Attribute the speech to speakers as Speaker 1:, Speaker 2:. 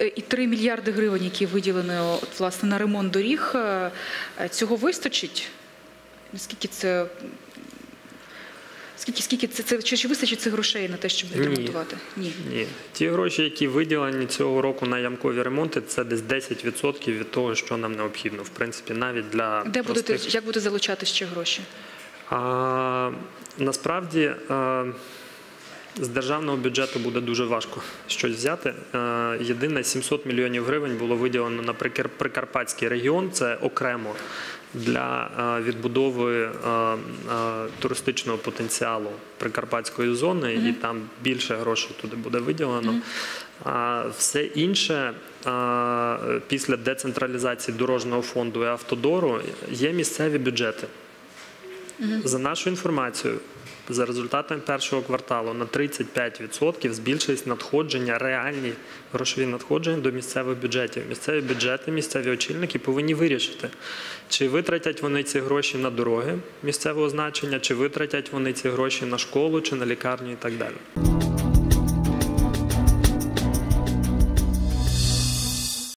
Speaker 1: е, і 3 мільярди гривень, які виділено от, власне на ремонт доріг, е, е, цього вистачить? Наскільки це скільки, скільки це, це чи, чи вистачить цих грошей на те, щоб
Speaker 2: Ні.
Speaker 1: відремонтувати? Ні.
Speaker 2: Ні, ті гроші, які виділені цього року на ямкові ремонти, це десь 10% від того, що нам необхідно. В принципі, навіть для
Speaker 1: Де будете як будете залучати ще гроші?
Speaker 2: А, насправді а, з державного бюджету буде дуже важко щось взяти. Єдине 700 мільйонів гривень було виділено на Прикар- Прикарпатський регіон. Це окремо для відбудови а, а, туристичного потенціалу Прикарпатської зони, і там більше грошей туди буде виділено. А все інше після децентралізації дорожнього фонду і автодору є місцеві бюджети. За нашою інформацією, за результатами першого кварталу на 35% збільшились надходження, реальні грошові надходження до місцевих бюджетів. Місцеві бюджети, місцеві очільники повинні вирішити, чи витратять вони ці гроші на дороги місцевого значення, чи витратять вони ці гроші на школу, чи на лікарню і так далі.